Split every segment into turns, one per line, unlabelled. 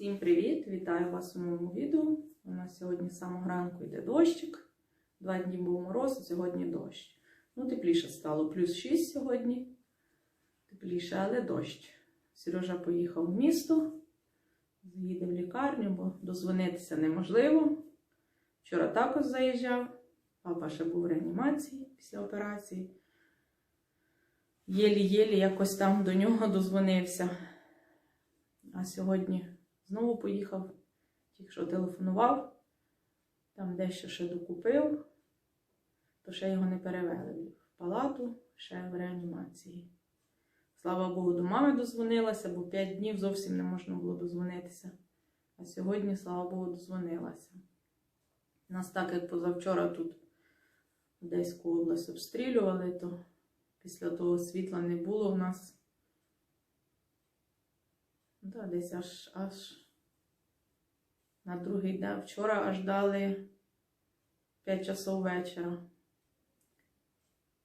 Всім привіт! Вітаю вас у моєму відео. У нас сьогодні з самого ранку йде дощик. Два дні був мороз, а сьогодні дощ. Ну, тепліше стало, плюс 6 сьогодні. Тепліше, але дощ. Сережа поїхав в місто, їде в лікарню, бо дозвонитися неможливо. Вчора також заїжджав. Папа ще був в реанімації після операції. Єлі-єлі якось там до нього дозвонився. А сьогодні знову поїхав, тільки що телефонував, там дещо ще докупив, то ще його не перевели в палату, ще в реанімації. Слава Богу, до мами дозвонилася, бо 5 днів зовсім не можна було дозвонитися. А сьогодні, слава Богу, дозвонилася. Нас так, як позавчора тут Одеську область обстрілювали, то після того світла не було в нас. Да, десь аж аж на другий день. Вчора аж дали 5 часов вечора.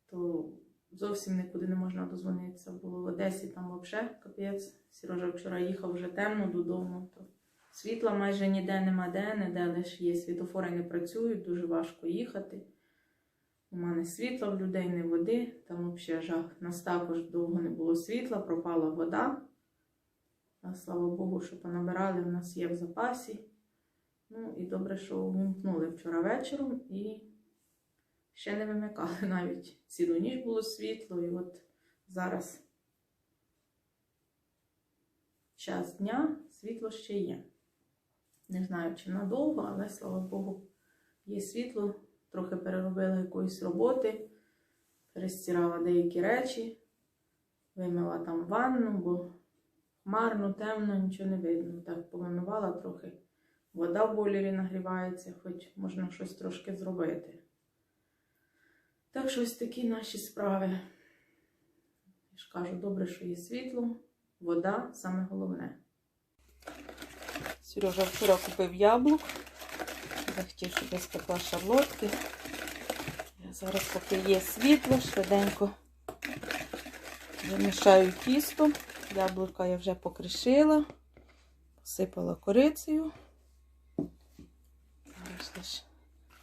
То зовсім нікуди не можна дозвонитися. Було в Одесі там взагалі капець. Сережа вчора їхав вже темно додому. То світла майже ніде нема де, ніде лише є. Світофори не працюють, дуже важко їхати. Нема ні світла в людей, ні води. Там взагалі жах. Нас також довго не було світла, пропала вода. А слава Богу, що понабирали, в нас є в запасі. Ну і добре, що увімкнули вчора вечором і ще не вимикали навіть. Цілу ніч було світло, і от зараз час дня, світло ще є. Не знаю, чи надовго, але слава Богу, є світло. Трохи переробила якоїсь роботи, перестирала деякі речі, вимила там ванну, бо Марно, темно, нічого не видно. Так повимивала трохи. Вода в бойлері нагрівається, хоч можна щось трошки зробити. Так що ось такі наші справи. Я ж кажу, добре, що є світло, вода саме головне. Сережа вчора купив яблук. Захотів, щоб я спекла шарлотки. Я зараз, поки є світло, швиденько замішаю тісто. Яблука я вже покришила, посипала корицею.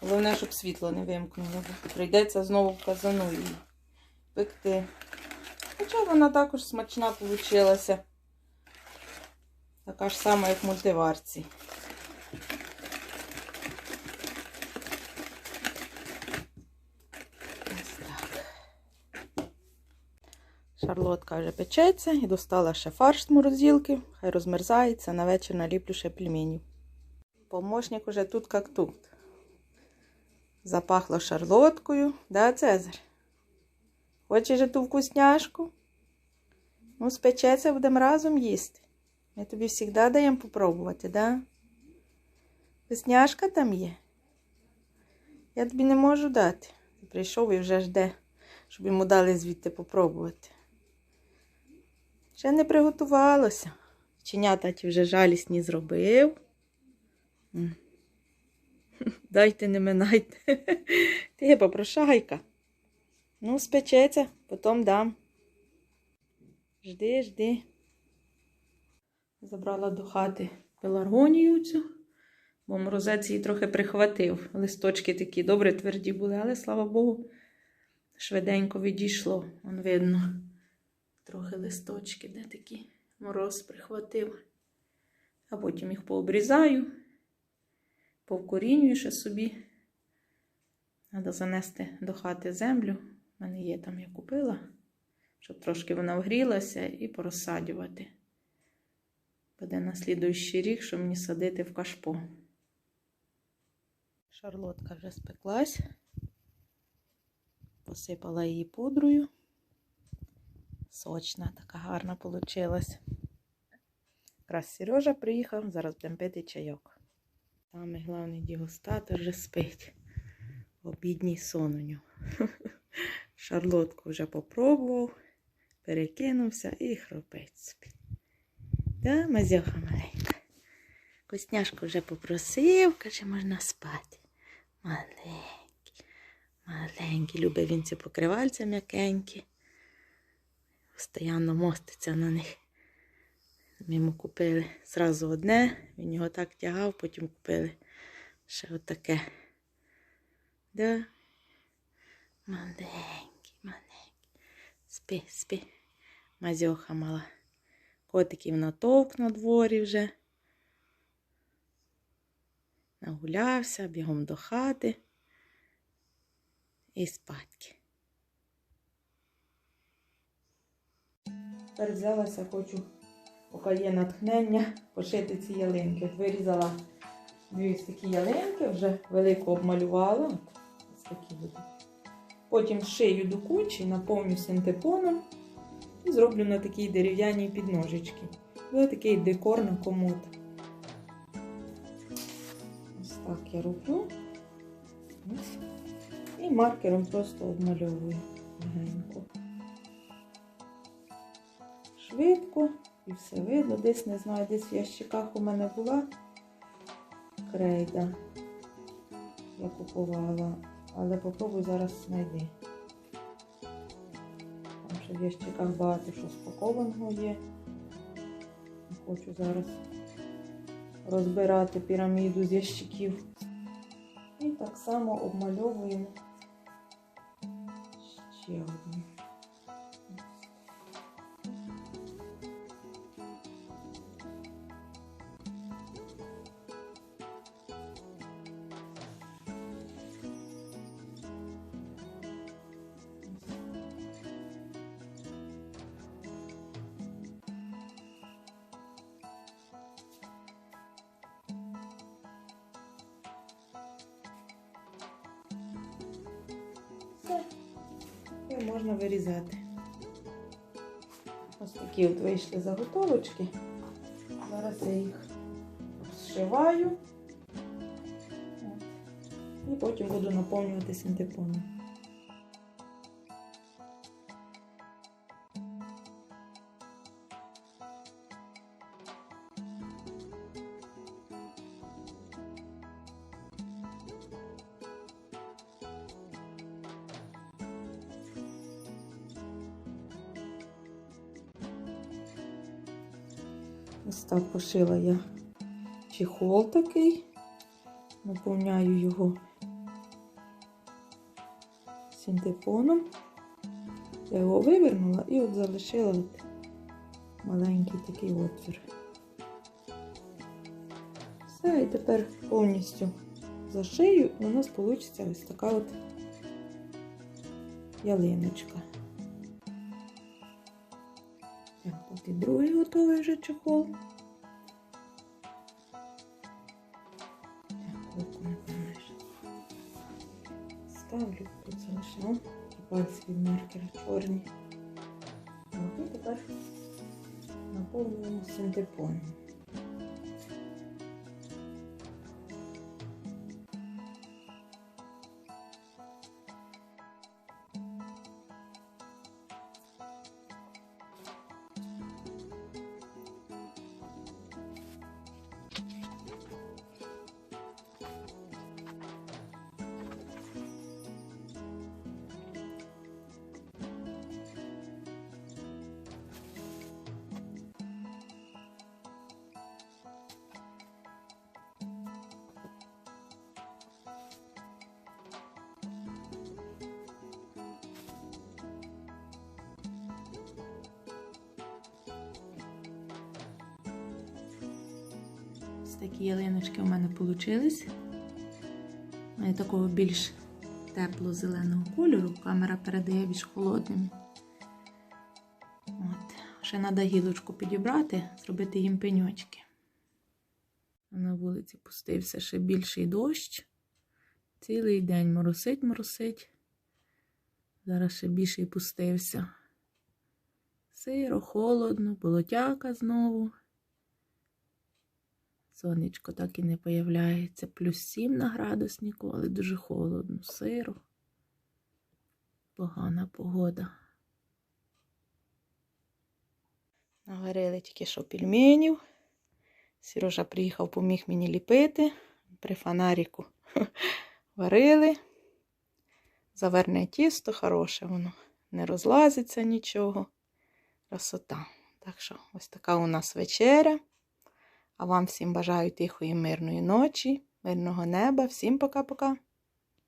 Головне, щоб світло не вимкнуло, прийдеться знову в казану її пекти. Хоча вона також смачна вийшла. Така ж сама, як в мультиварці. Шарлотка вже печеться і достала ще фарш з морозилки. Хай розмерзається, на вечір наліплю ще пельменів. Помощник уже тут як тут. Запахло шарлоткою. Да, Цезар? Хочеш ту вкусняшку? Ну, спечеться, будемо разом їсти. Ми тобі завжди даємо попробувати, да? Вкусняшка там є. Я тобі не можу дати. Ти прийшов і вже жде, щоб йому дали звідти попробувати. Ще не приготувалося. Чинята вже жалісні зробив. Дайте не минайте. Ти попрошайка. Ну, спечеться, потім дам. Жди, жди. Забрала до хати пеларгонію цю, бо морозець її трохи прихватив. Листочки такі добре тверді були, але слава Богу, швиденько відійшло. Вон видно. Трохи листочки, де такі мороз прихватив. А потім їх пообрізаю, повкорінюю ще собі. Треба занести до хати землю. У мене є там, я купила, щоб трошки вона вгрілася і порозсадювати. Буде на слідуючий рік, щоб мені садити в кашпо. Шарлотка вже спеклась, посипала її пудрою. Сочна, така гарна получилась. Якраз Сережа приїхав, зараз будемо пити чайок. Самий головний дегустатор вже спить. Обідній сон у нього. Шарлотку вже попробував, перекинувся і хропить собі. Да, мазьоха маленька. Костняшку вже попросив, каже, можна спати. Маленький, маленький, любить він ці покривальця м'якенькі. Постоянно моститься на них. Ми йому купили зразу одне, він його так тягав, потім купили ще отаке. Да? Маленький, маленький. Спи, спи. Мазьоха мала. Котиків натовк на дворі вже. Нагулявся, бігом до хати і спадки. Тепер взялася, хочу, поки є натхнення, пошити ці ялинки. Вирізала дві такі ялинки, вже велику обмалювала. Ось такі. Потім шию до кучі, наповню синтепоном і зроблю на такій дерев'яній підножечки. Буде такий декор на комод. Ось так я роблю. Ось. І маркером просто обмальовую легенько. Швидко і все видно. Десь не знаю, десь в ящиках у мене була крейда. Я купувала, але попробуй зараз знайди. Там ще в ящиках багато що спакованого є. Хочу зараз розбирати піраміду з ящиків. І так само обмальовуємо ще одну. І можна вирізати. Ось такі от вийшли заготовочки. Зараз я їх зшиваю. І потім буду наповнювати синтепоном. Ось так пошила я чехол такий, наповняю його синтепоном. Я його вивернула і от залишила от маленький такий отвір. Все, і тепер повністю зашию, у нас вийде ось така от ялиночка. От і другий готовий вже помеш. Ставлю, тут залишаю. Пальці від маркера чорні. А тепер наповнюємо синтепоном. Такі ялиночки у мене. Вони такого більш тепло-зеленого кольору. Камера передає більш холодним. От. Ще треба гілочку підібрати, зробити їм пеньочки. На вулиці пустився ще більший дощ. Цілий день моросить, моросить. Зараз ще більший пустився. Сиро, холодно, болотяка знову. Сонечко так і не появляється. Плюс 7 на градуснику, але дуже холодно, сиро. Погана погода. Наварили тільки що пельменів. Сережа приїхав, поміг мені ліпити. При фонаріку варили. Заверне тісто, хороше воно. Не розлазиться нічого. Красота. Так що ось така у нас вечеря. А вам всім бажаю тихої, мирної ночі, мирного неба. Всім пока-пока.